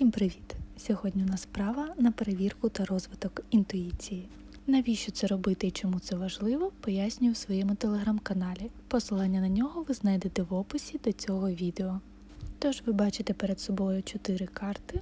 Всім привіт! Сьогодні у нас справа на перевірку та розвиток інтуїції. Навіщо це робити і чому це важливо, пояснюю в своєму телеграм-каналі. Посилання на нього ви знайдете в описі до цього відео. Тож ви бачите перед собою чотири карти,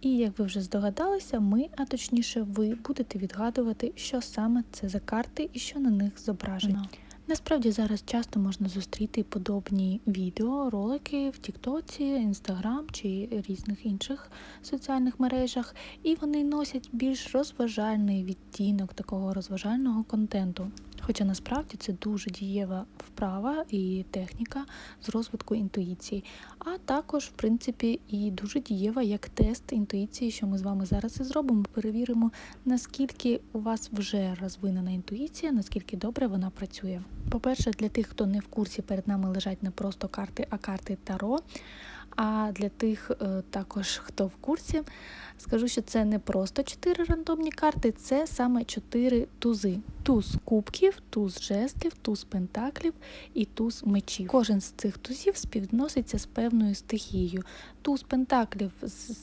і як ви вже здогадалися, ми, а точніше, ви будете відгадувати, що саме це за карти і що на них зображено. Насправді зараз часто можна зустріти подобні відео, ролики в Тіктоці, Інстаграм чи різних інших соціальних мережах, і вони носять більш розважальний відтінок такого розважального контенту. Хоча насправді це дуже дієва вправа і техніка з розвитку інтуїції, а також, в принципі, і дуже дієва як тест інтуїції, що ми з вами зараз і зробимо. Перевіримо, наскільки у вас вже розвинена інтуїція, наскільки добре вона працює. По-перше, для тих, хто не в курсі, перед нами лежать не просто карти, а карти Таро. А для тих е, також, хто в курсі, скажу, що це не просто чотири рандомні карти, це саме чотири тузи: туз кубків, туз жезлів, туз пентаклів і туз мечів. Кожен з цих тузів співвідноситься з певною стихією. Туз пентаклів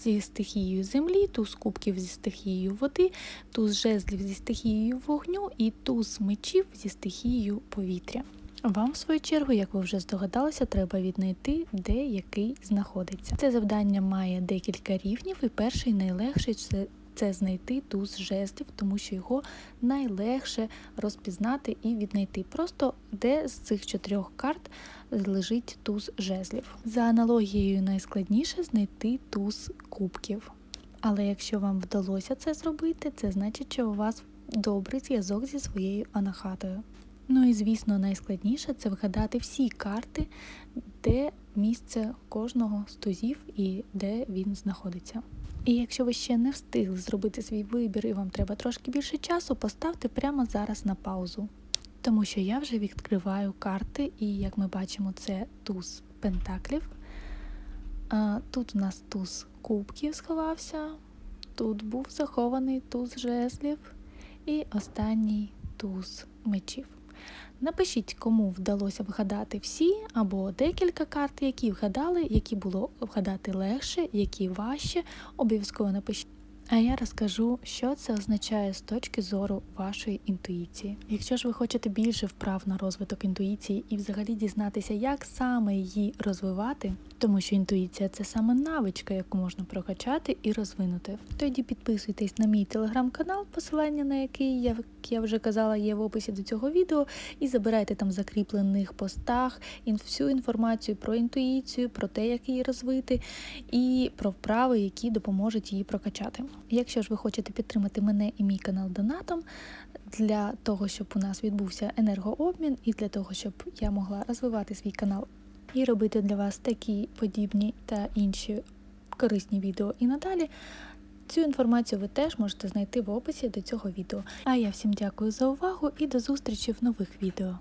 зі стихією землі, туз кубків зі стихією води, туз жезлів зі стихією вогню і туз мечів зі стихією повітря. Вам, в свою чергу, як ви вже здогадалися, треба віднайти, де який знаходиться. Це завдання має декілька рівнів, і перший найлегший це. Це знайти туз жезлів, тому що його найлегше розпізнати і віднайти. Просто де з цих чотирьох карт лежить туз жезлів. За аналогією, найскладніше знайти туз кубків. Але якщо вам вдалося це зробити, це значить, що у вас добрий зв'язок зі своєю анахатою. Ну і звісно, найскладніше це вгадати всі карти, де місце кожного з тузів і де він знаходиться. І якщо ви ще не встигли зробити свій вибір і вам треба трошки більше часу, поставте прямо зараз на паузу. Тому що я вже відкриваю карти, і як ми бачимо, це туз пентаклів. Тут у нас туз кубків сховався, тут був захований туз жезлів і останній туз мечів. Напишіть, кому вдалося вгадати всі або декілька карт, які вгадали, які було вгадати легше, які важче. Обов'язково напишіть. А я розкажу, що це означає з точки зору вашої інтуїції. Якщо ж ви хочете більше вправ на розвиток інтуїції і взагалі дізнатися, як саме її розвивати, тому що інтуїція це саме навичка, яку можна прокачати і розвинути. Тоді підписуйтесь на мій телеграм-канал, посилання на який, як я вже казала, є в описі до цього відео, і забирайте там в закріплених постах всю інформацію про інтуїцію, про те, як її розвити, і про вправи, які допоможуть її прокачати. Якщо ж ви хочете підтримати мене і мій канал донатом для того, щоб у нас відбувся енергообмін, і для того, щоб я могла розвивати свій канал і робити для вас такі подібні та інші корисні відео і надалі. Цю інформацію ви теж можете знайти в описі до цього відео. А я всім дякую за увагу і до зустрічі в нових відео.